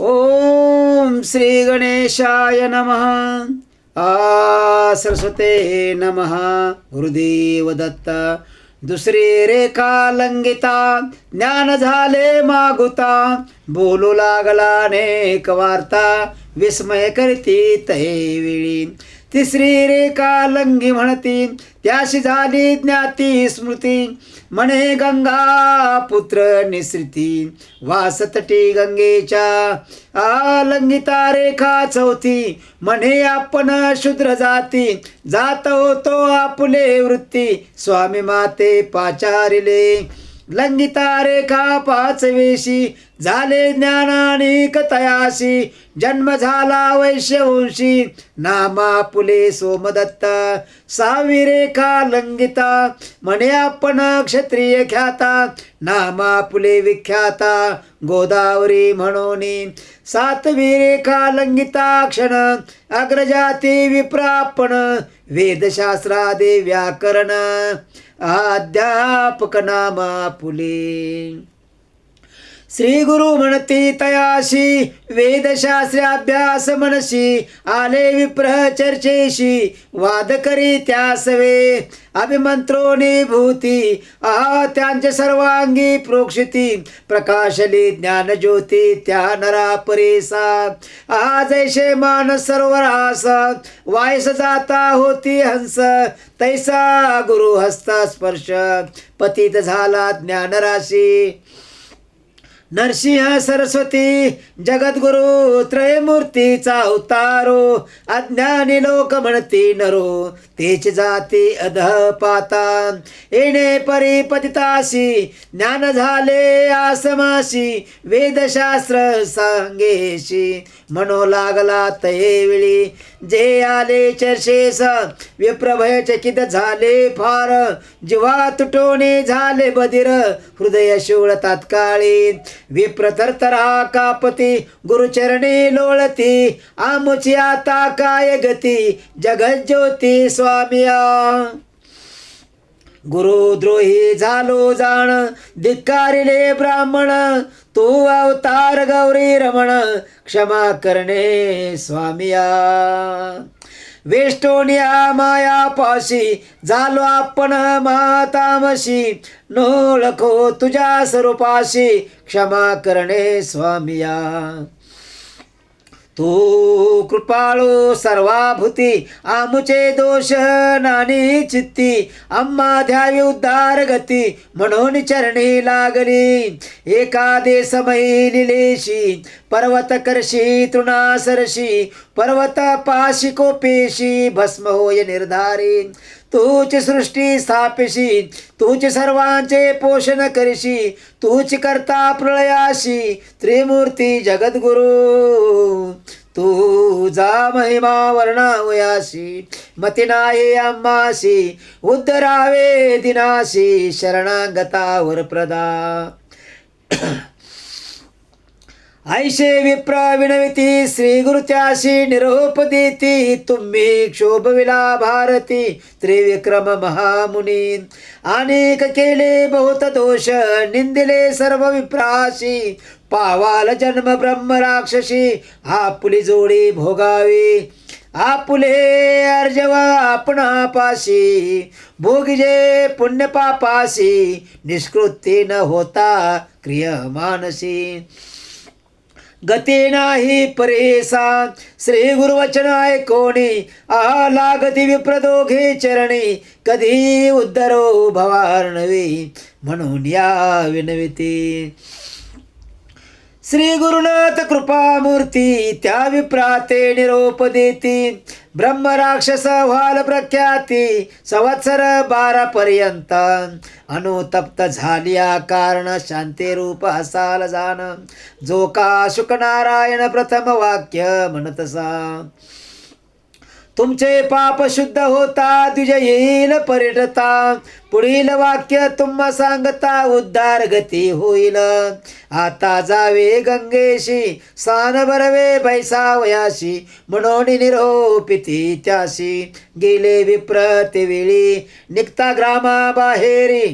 ओम श्री गणेशाय नमः। आ सरस्वते नमः। गुरुदेव दत्त। दुसरी रेखा लंगिता। ज्ञान झाले मागुता। बोलू लागला अनेक वार्ता। विस्मय करती वेळी। तिसरी रेखा लंगी म्हणती त्याशी झाली ज्ञाती स्मृती. म्हणे गंगा पुत्र निसृती वासतटी गंगेच्या. आलंगिता रेखा चौथी म्हणे आपण शूद्र जाती. जात होतो आपले वृत्ती स्वामी माते पाचारिले. लंगिता रेखा पाचवेशी झाले ज्ञानानिक तयाशी जन्म झाला वैश्यवंशी नामा पुले सोमदत्त. सावी का लंगिता म्हणे आपण क्षत्रिय ख्याता. नामा पुले विख्याता गोदावरी म्हणून. सातवीरे का लंगिता क्षण अग्रजाती विप्रापण वेदशास्त्रादे व्याकरण. अध्यापक नामा पुले श्री गुरु म्हणती तयाशी वेदशास्त्राभ्यास मनशी आले विप्रह चर्चेशी वाद करी त्यासवे अभिमंत्रोनी भूती आ त्यांचे सर्वांगी प्रोक्षिती प्रकाशली ज्ञान ज्योती त्या नरा परेसा आहा जैसे मान सरोवरास वायस जाता होती हंस तैसा गुरु हस्त स्पर्श पतित झाला ज्ञानराशी नरसिंह सरस्वती जगद्गुरु त्रयमूर्तीचा अवतारो अज्ञानी लोक म्हणती नरो तेच जाती अधः पाता येणे परिपतिताशी ज्ञान झाले आसमाशी वेदशास्त्र सांगेशी. म्हणू लागला तये जे आले चर्चेस विप्रभय चकित झाले फार. जीवा तुटोने झाले बधिर हृदय शिवळ तात्काळी. विप्र तरतरा कापती गुरुचरणी लोळती. आमुची आता काय गती? जगज्योती स्वामिया. गुरुद्रोही झालो जाण धिक्कारिले ब्राह्मण तू अवतार गौरी रमण क्षमा करणे स्वामिया. वेष्टोनिया माया पाशी झालो आपण मातामशी नोळखो तुझ्या स्वरूपाशी क्षमा करणे स्वामिया. तू कृपाळू सर्वाभूती आमुचे दोष नानी चित्ती अम्मा ध्यावी उद्धार गती म्हणून चरणी लागली. एकादे समयी लिलेशी पर्वत करशी तृणासरशी पर्वत पाशी कोपेशी भस्म होय निर्धारी. तूच सृष्टी स्थापिशी तूच सर्वांचे पोषण करीशी तूच करता प्रळयाशी त्रिमूर्ती जगद्गुरु. तुझा महिमा वर्णावयाशी मती नाही आम्हाशी उद्धरावे दिनाशी शरणागतावर प्रदा. ऐशे विप्र विनविती श्री गुरुत्याशी निरोप देती तुम्ही क्षोभविला भारती त्रिविक्रम महामुनी. अनेक केले बहुत दोष निंदिले सर्व विप्राशी पावाल जन्म ब्रह्म राक्षसी आपुली जोडी भोगावी. आपुले अर्जव आपण पाशी भोगिजे पुण्यपापाशी निष्कृती न होता क्रियमानसी गती नाही परेसा. श्री गुरुवचन ऐकोणी आ लागती विप्रदोघे चरणी कधी उद्धरो भवार्णवी म्हणून या विनविती. श्री गुरुनाथ कृपामूर्ती त्या विप्राते निरोप देती. ब्रह्मराक्षस व्हाल प्रख्याती संवत्सर बारापर्यंत अनुतप्त झालिया कारण शांती रूप असाल जाण. जो का शुकनारायण प्रथम वाक्य म्हणतसा तुमचे पाप शुद्ध होता द्विज येईल पर्यटता पुढील वाक्य तुम्हा सांगता उद्धार गती होईल. आता जावे गंगेशी सान बरवे बैसावयाशी म्हणून निरोपिती त्याशी. गेले विप्र वेळी निघता ग्रामा बाहेरी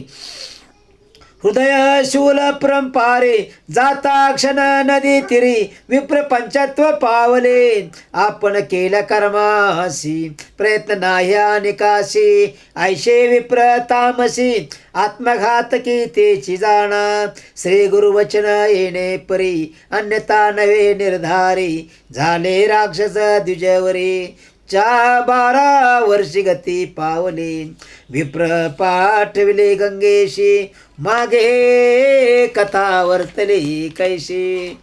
हृदय शूल परंपारे जाता क्षण नदी तिरी विप्र पंचत्व पावले आपण केल्या कर्मासी प्रयत्न नाह्या निकासी ऐशे विप्र तामसी आत्मघातकी तेची जाणा श्री गुरुवचन येणे परी अन्यथा नवे निर्धारी झाले राक्षस द्विजवरी च्या बारा वर्षी गती पावली. विप्र पाठविले गंगेशी. मागे कथा वर्तली कैशी.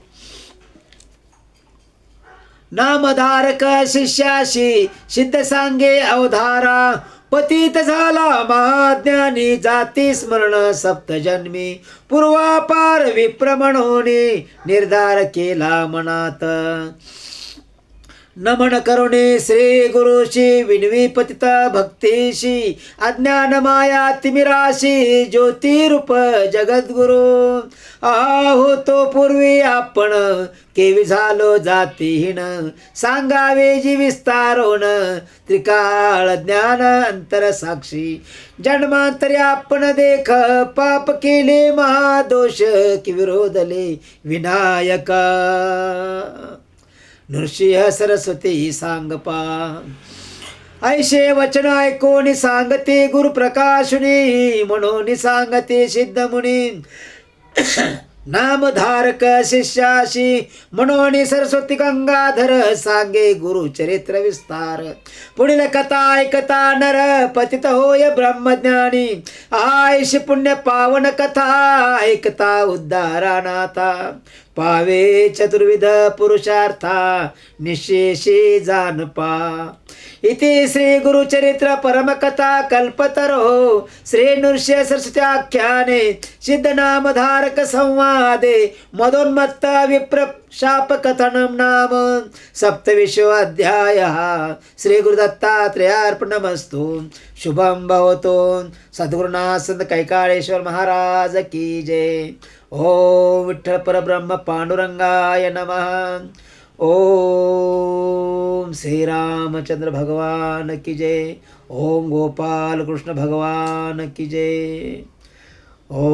नामधारक शिष्याशी सिद्ध सांगे अवधारा. पतित झाला महाज्ञानी. जाती स्मरण सप्तजन्मी. पूर्वापार विप्रमण म्हणून निर्धार केला मनात. नमन करुणे श्री गुरुशी विनवी पतित भक्तीशी अज्ञान माया तिमिराशी ज्योतिरूप जगद्गुरु। आहो तो पूर्वी आपण केवी झालो जातीहीन सांगावे जी विस्तारोन त्रिकाळ ज्ञान अंतर साक्षी। जन्मांतरी आपण देख पाप केले महादोष कि विरोधले विनायका। नृसिंह सरस्वती सांगपा. ऐशे वचन ऐकोनी सांगते गुरुप्रकाशुनी म्हणून सांगते सिद्धमुनी. नामधारक शिष्याशी म्हणून सरस्वती गंगाधर सांगे गुरु चरित्र विस्तार. पुढील कथा ऐकता नर पतित होय ब्रह्मज्ञानी. आयुष पुण्य पावन कथा ऐकता उद्धारानाथा. पावे चतुर्विध पुरुषार्था निशेषी जानपा इति श्री गुरुचरित्र परमकथा कल्पतरो श्री नृष्य सरस्वत्याख्याने सिद्धनामधारक संवादे मदोन्मत्त विप्र शापकथनं नाम। सप्तविशो अध्याय श्री शुभं भवतु। सद्गुरुनासन्द संत कैकाळेश्वर महाराज की जय। ॐ विठ्ठलपरब्रह्म पाण्डुरङ्गाय नमः। ॐ श्रीरामचंद्र भगवान की जय। ओम गोपाल कृष्ण भगवान की जय। ओ